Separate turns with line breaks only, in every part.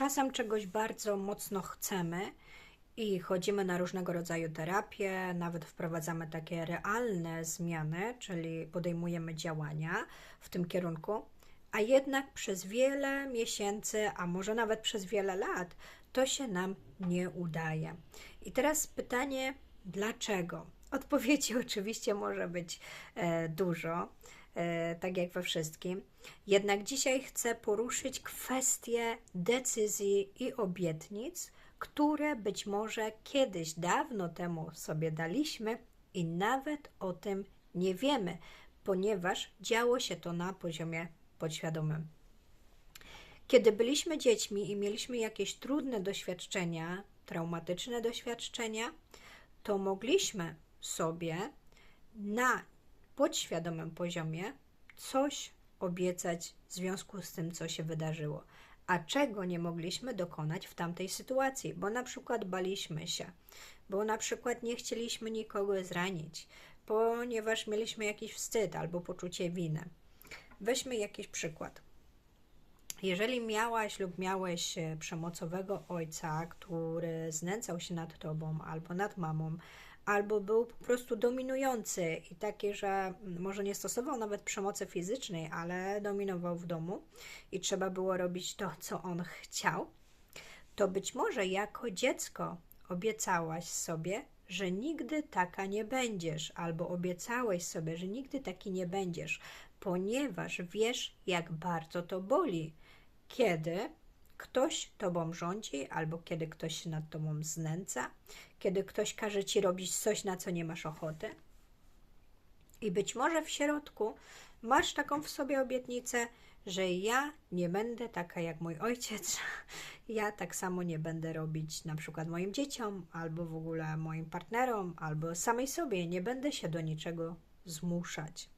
czasem czegoś bardzo mocno chcemy i chodzimy na różnego rodzaju terapie, nawet wprowadzamy takie realne zmiany, czyli podejmujemy działania w tym kierunku, a jednak przez wiele miesięcy, a może nawet przez wiele lat, to się nam nie udaje. I teraz pytanie, dlaczego? Odpowiedzi oczywiście może być e, dużo, tak jak we wszystkim. Jednak dzisiaj chcę poruszyć kwestię decyzji i obietnic, które być może kiedyś dawno temu sobie daliśmy i nawet o tym nie wiemy, ponieważ działo się to na poziomie podświadomym. Kiedy byliśmy dziećmi i mieliśmy jakieś trudne doświadczenia, traumatyczne doświadczenia, to mogliśmy sobie na podświadomym poziomie coś obiecać w związku z tym, co się wydarzyło. A czego nie mogliśmy dokonać w tamtej sytuacji, bo na przykład baliśmy się, bo na przykład nie chcieliśmy nikogo zranić, ponieważ mieliśmy jakiś wstyd albo poczucie winy. Weźmy jakiś przykład. Jeżeli miałaś lub miałeś e, przemocowego ojca, który znęcał się nad tobą albo nad mamą, albo był po prostu dominujący i taki, że może nie stosował nawet przemocy fizycznej, ale dominował w domu i trzeba było robić to, co on chciał, to być może jako dziecko obiecałaś sobie, że nigdy taka nie będziesz, albo obiecałeś sobie, że nigdy taki nie będziesz, ponieważ wiesz, jak bardzo to boli, kiedy ktoś tobą rządzi, albo kiedy ktoś się nad tobą znęca, kiedy ktoś każe ci robić coś, na co nie masz ochoty. I być może w środku masz taką w sobie obietnicę, że ja nie będę taka jak mój ojciec, ja tak samo nie będę robić na przykład moim dzieciom, albo w ogóle moim partnerom, albo samej sobie, nie będę się do niczego zmuszać.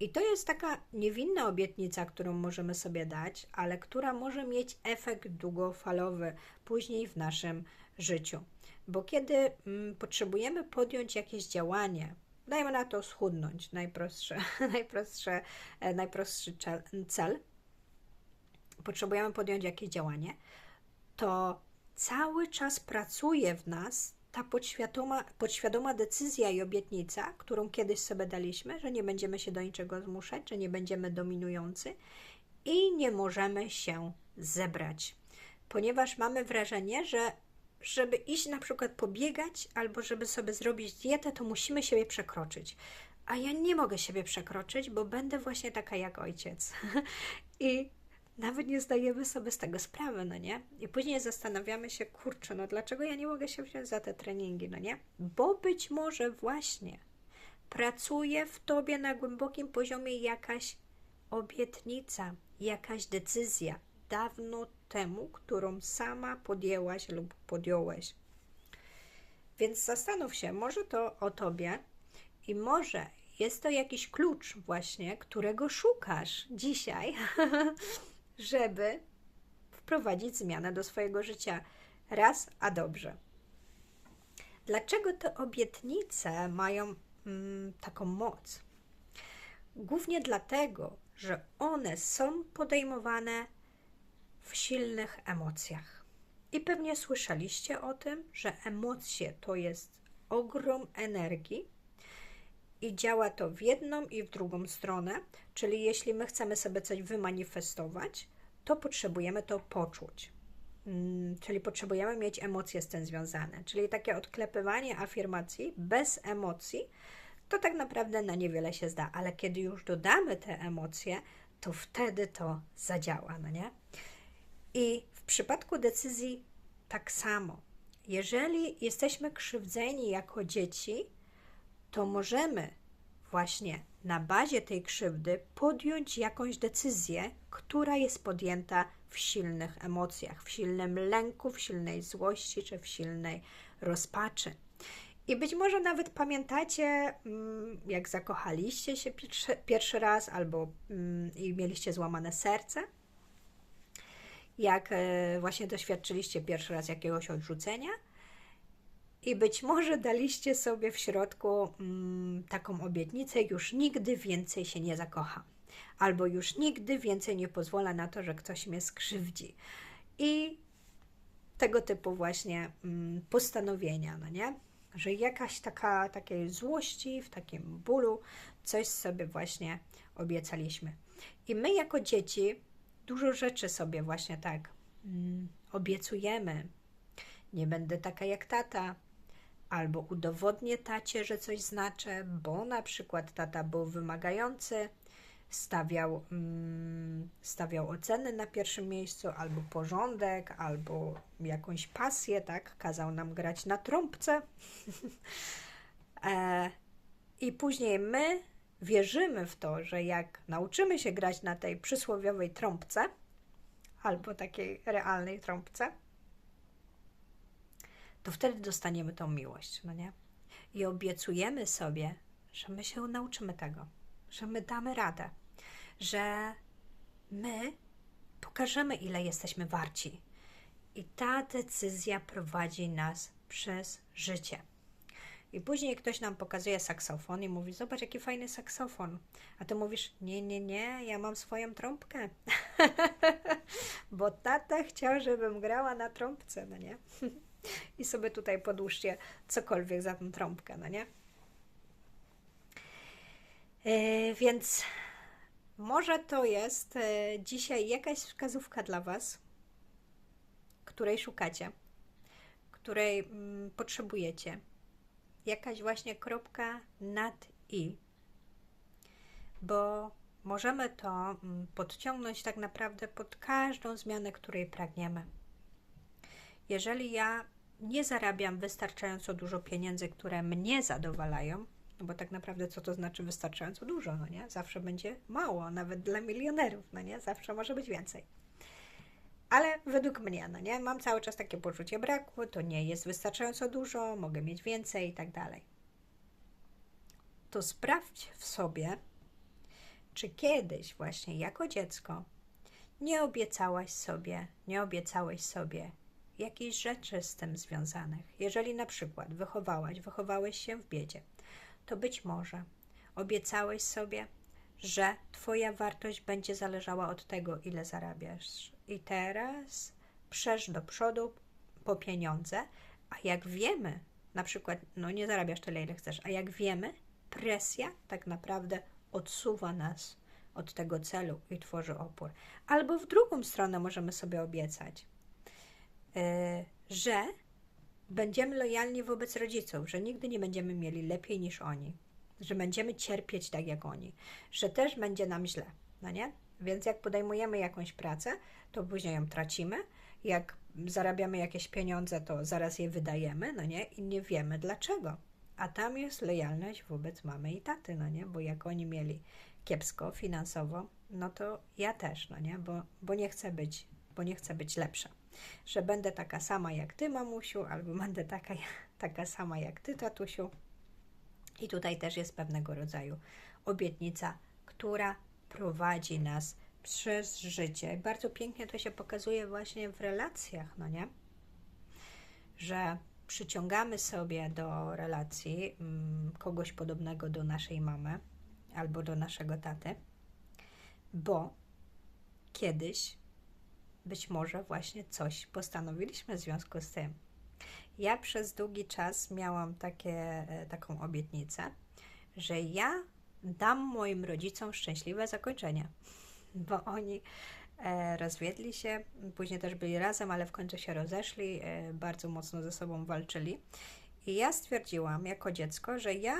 I to jest taka niewinna obietnica, którą możemy sobie dać, ale która może mieć efekt długofalowy później w naszym życiu. Bo kiedy mm, potrzebujemy podjąć jakieś działanie, dajmy na to schudnąć, najprostsze, najprostsze, e, najprostszy cel, potrzebujemy podjąć jakieś działanie, to cały czas pracuje w nas ta podświadoma, podświadoma decyzja i obietnica, którą kiedyś sobie daliśmy, że nie będziemy się do niczego zmuszać, że nie będziemy dominujący i nie możemy się zebrać, ponieważ mamy wrażenie, że żeby iść na przykład pobiegać albo żeby sobie zrobić dietę, to musimy siebie przekroczyć. A ja nie mogę siebie przekroczyć, bo będę właśnie taka jak ojciec. I nawet nie zdajemy sobie z tego sprawy, no nie? I później zastanawiamy się, kurczę, no dlaczego ja nie mogę się wziąć za te treningi, no nie? Bo być może właśnie pracuje w tobie na głębokim poziomie jakaś obietnica, jakaś decyzja dawno temu, którą sama podjęłaś lub podjąłeś. Więc zastanów się, może to o tobie i może jest to jakiś klucz właśnie, którego szukasz dzisiaj żeby wprowadzić zmianę do swojego życia raz a dobrze. Dlaczego te obietnice mają mm, taką moc? Głównie dlatego, że one są podejmowane w silnych emocjach. I pewnie słyszeliście o tym, że emocje to jest ogrom energii, i działa to w jedną i w drugą stronę, czyli jeśli my chcemy sobie coś wymanifestować, to potrzebujemy to poczuć. Mm, czyli potrzebujemy mieć emocje z tym związane. Czyli takie odklepywanie afirmacji bez emocji, to tak naprawdę na niewiele się zda, ale kiedy już dodamy te emocje, to wtedy to zadziała, no nie? I w przypadku decyzji tak samo. Jeżeli jesteśmy krzywdzeni jako dzieci, to możemy właśnie na bazie tej krzywdy podjąć jakąś decyzję, która jest podjęta w silnych emocjach, w silnym lęku, w silnej złości czy w silnej rozpaczy. I być może nawet pamiętacie, mm, jak zakochaliście się pierwszy, pierwszy raz albo mm, i mieliście złamane serce, jak e, właśnie doświadczyliście pierwszy raz jakiegoś odrzucenia i być może daliście sobie w środku mm, taką obietnicę, już nigdy więcej się nie zakocha, albo już nigdy więcej nie pozwolę na to, że ktoś mnie skrzywdzi. I tego typu właśnie mm, postanowienia, no nie? Że jakaś taka, takiej złości, w takim bólu, coś sobie właśnie obiecaliśmy. I my jako dzieci dużo rzeczy sobie właśnie tak mm, obiecujemy. Nie będę taka jak tata, albo udowodnię tacie, że coś znaczę, bo na przykład tata był wymagający, stawiał, mm, stawiał oceny na pierwszym miejscu, albo porządek, albo jakąś pasję, tak? Kazał nam grać na trąbce. e, I później my wierzymy w to, że jak nauczymy się grać na tej przysłowiowej trąbce, albo takiej realnej trąbce, to wtedy dostaniemy tą miłość, no nie? I obiecujemy sobie, że my się nauczymy tego, że my damy radę, że my pokażemy, ile jesteśmy warci. I ta decyzja prowadzi nas przez życie. I później ktoś nam pokazuje saksofon i mówi: Zobacz, jaki fajny saksofon. A ty mówisz: Nie, nie, nie, ja mam swoją trąbkę. Bo tata chciał, żebym grała na trąbce, no nie? I sobie tutaj podłóżcie cokolwiek za tą trąbkę, no nie? Yy, więc może to jest yy, dzisiaj jakaś wskazówka dla Was, której szukacie, której mm, potrzebujecie jakaś właśnie kropka nad i, bo możemy to mm, podciągnąć tak naprawdę pod każdą zmianę, której pragniemy. Jeżeli ja nie zarabiam wystarczająco dużo pieniędzy, które mnie zadowalają, no bo tak naprawdę co to znaczy wystarczająco dużo, no nie? Zawsze będzie mało, nawet dla milionerów, no nie? Zawsze może być więcej. Ale według mnie, no nie, mam cały czas takie poczucie braku, to nie jest wystarczająco dużo, mogę mieć więcej i tak dalej. To sprawdź w sobie, czy kiedyś właśnie jako dziecko nie obiecałaś sobie, nie obiecałeś sobie jakichś rzeczy z tym związanych. Jeżeli na przykład wychowałaś, wychowałeś się w biedzie, to być może obiecałeś sobie, że Twoja wartość będzie zależała od tego, ile zarabiasz. I teraz przesz do przodu po pieniądze, a jak wiemy, na przykład, no nie zarabiasz tyle, ile chcesz, a jak wiemy, presja tak naprawdę odsuwa nas od tego celu i tworzy opór. Albo w drugą stronę możemy sobie obiecać, że będziemy lojalni wobec rodziców, że nigdy nie będziemy mieli lepiej niż oni, że będziemy cierpieć tak jak oni, że też będzie nam źle, no nie? Więc jak podejmujemy jakąś pracę, to później ją tracimy. Jak zarabiamy jakieś pieniądze, to zaraz je wydajemy, no nie? I nie wiemy dlaczego. A tam jest lojalność wobec mamy i taty, no nie? Bo jak oni mieli kiepsko finansowo, no to ja też, no nie? Bo, bo nie chcę być, bo nie chcę być lepsza. Że będę taka sama jak ty, mamusiu, albo będę taka, taka sama jak ty, tatusiu. I tutaj też jest pewnego rodzaju obietnica, która prowadzi nas przez życie. Bardzo pięknie to się pokazuje właśnie w relacjach, no nie? Że przyciągamy sobie do relacji mm, kogoś podobnego do naszej mamy albo do naszego taty, bo kiedyś być może właśnie coś postanowiliśmy w związku z tym. Ja przez długi czas miałam takie, e, taką obietnicę, że ja dam moim rodzicom szczęśliwe zakończenie, bo oni e, rozwiedli się, później też byli razem, ale w końcu się rozeszli, e, bardzo mocno ze sobą walczyli. I ja stwierdziłam jako dziecko, że ja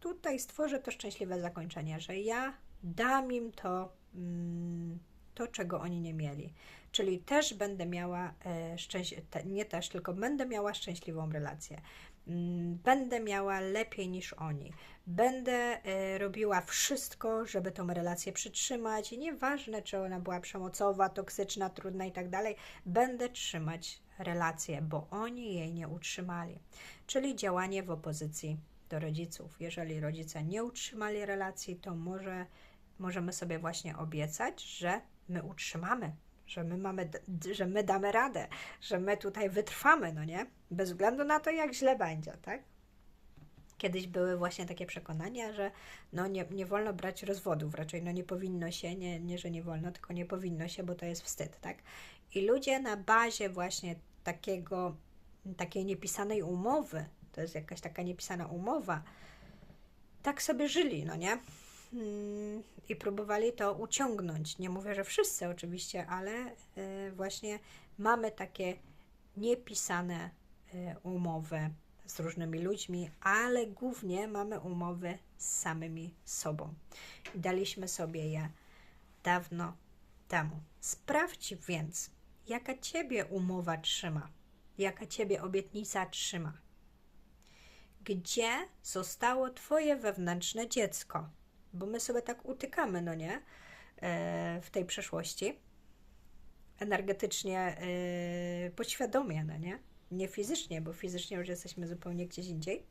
tutaj stworzę to szczęśliwe zakończenie, że ja dam im to, mm, to czego oni nie mieli. Czyli też będę miała, e, szczęś- te, nie też, tylko będę miała szczęśliwą relację. Mm, będę miała lepiej niż oni. Będę e, robiła wszystko, żeby tą relację przytrzymać i nieważne, czy ona była przemocowa, toksyczna, trudna i tak dalej, będę trzymać relację, bo oni jej nie utrzymali. Czyli działanie w opozycji do rodziców. Jeżeli rodzice nie utrzymali relacji, to może możemy sobie właśnie obiecać, że my utrzymamy że my mamy, że my damy radę, że my tutaj wytrwamy, no nie? Bez względu na to, jak źle będzie, tak? Kiedyś były właśnie takie przekonania, że no nie, nie wolno brać rozwodów, raczej no nie powinno się, nie, nie, że nie wolno, tylko nie powinno się, bo to jest wstyd, tak? I ludzie na bazie właśnie takiego, takiej niepisanej umowy, to jest jakaś taka niepisana umowa, tak sobie żyli, no nie? I próbowali to uciągnąć. Nie mówię, że wszyscy oczywiście, ale y, właśnie mamy takie niepisane y, umowy z różnymi ludźmi, ale głównie mamy umowy z samymi sobą. Daliśmy sobie je dawno temu. Sprawdź więc, jaka Ciebie umowa trzyma, jaka Ciebie obietnica trzyma. Gdzie zostało Twoje wewnętrzne dziecko? Bo my sobie tak utykamy, no nie? E, w tej przeszłości. Energetycznie, e, podświadomie, no nie? Nie fizycznie, bo fizycznie już jesteśmy zupełnie gdzieś indziej.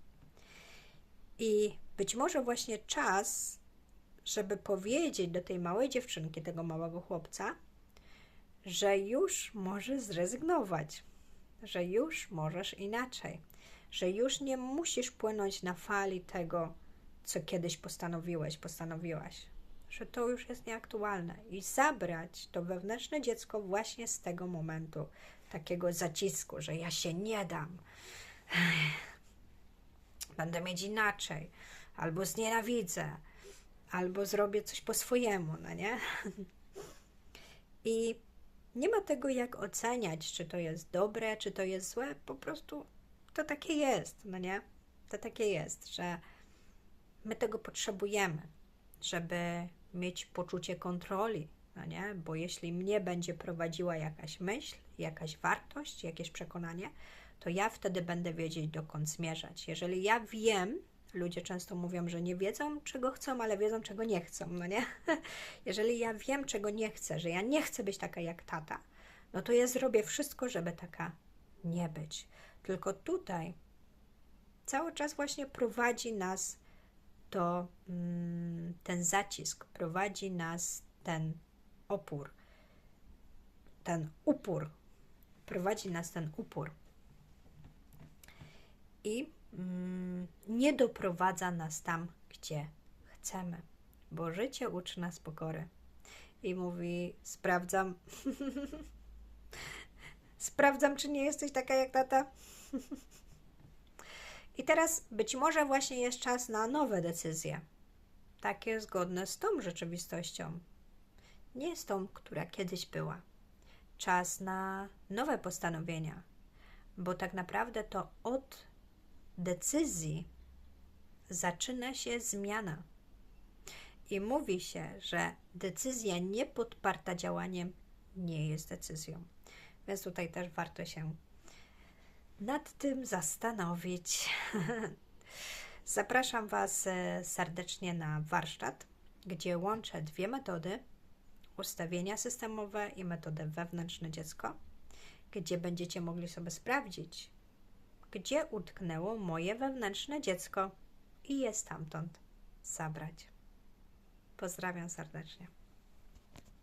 I być może właśnie czas, żeby powiedzieć do tej małej dziewczynki, tego małego chłopca, że już możesz zrezygnować, że już możesz inaczej, że już nie musisz płynąć na fali tego, co kiedyś postanowiłeś, postanowiłaś, że to już jest nieaktualne i zabrać to wewnętrzne dziecko właśnie z tego momentu, takiego zacisku, że ja się nie dam, będę mieć inaczej, albo znienawidzę, albo zrobię coś po swojemu, no nie? I nie ma tego jak oceniać, czy to jest dobre, czy to jest złe, po prostu to takie jest, no nie? To takie jest, że my tego potrzebujemy, żeby mieć poczucie kontroli, no nie? Bo jeśli mnie będzie prowadziła jakaś myśl, jakaś wartość, jakieś przekonanie, to ja wtedy będę wiedzieć, dokąd zmierzać. Jeżeli ja wiem, ludzie często mówią, że nie wiedzą, czego chcą, ale wiedzą, czego nie chcą, no nie? Jeżeli ja wiem, czego nie chcę, że ja nie chcę być taka jak tata, no to ja zrobię wszystko, żeby taka nie być. Tylko tutaj cały czas właśnie prowadzi nas to mm, ten zacisk, prowadzi nas ten opór, ten upór, prowadzi nas ten upór. I mm, nie doprowadza nas tam, gdzie chcemy, bo życie uczy nas pokory. I mówi: Sprawdzam, sprawdzam, czy nie jesteś taka jak tata. I teraz być może właśnie jest czas na nowe decyzje, takie zgodne z tą rzeczywistością, nie z tą, która kiedyś była. Czas na nowe postanowienia, bo tak naprawdę to od decyzji zaczyna się zmiana. I mówi się, że decyzja niepodparta działaniem nie jest decyzją. Więc tutaj też warto się nad tym zastanowić. Zapraszam Was e, serdecznie na warsztat, gdzie łączę dwie metody: ustawienia systemowe i metodę wewnętrzne dziecko, gdzie będziecie mogli sobie sprawdzić, gdzie utknęło moje wewnętrzne dziecko i je stamtąd zabrać. Pozdrawiam serdecznie.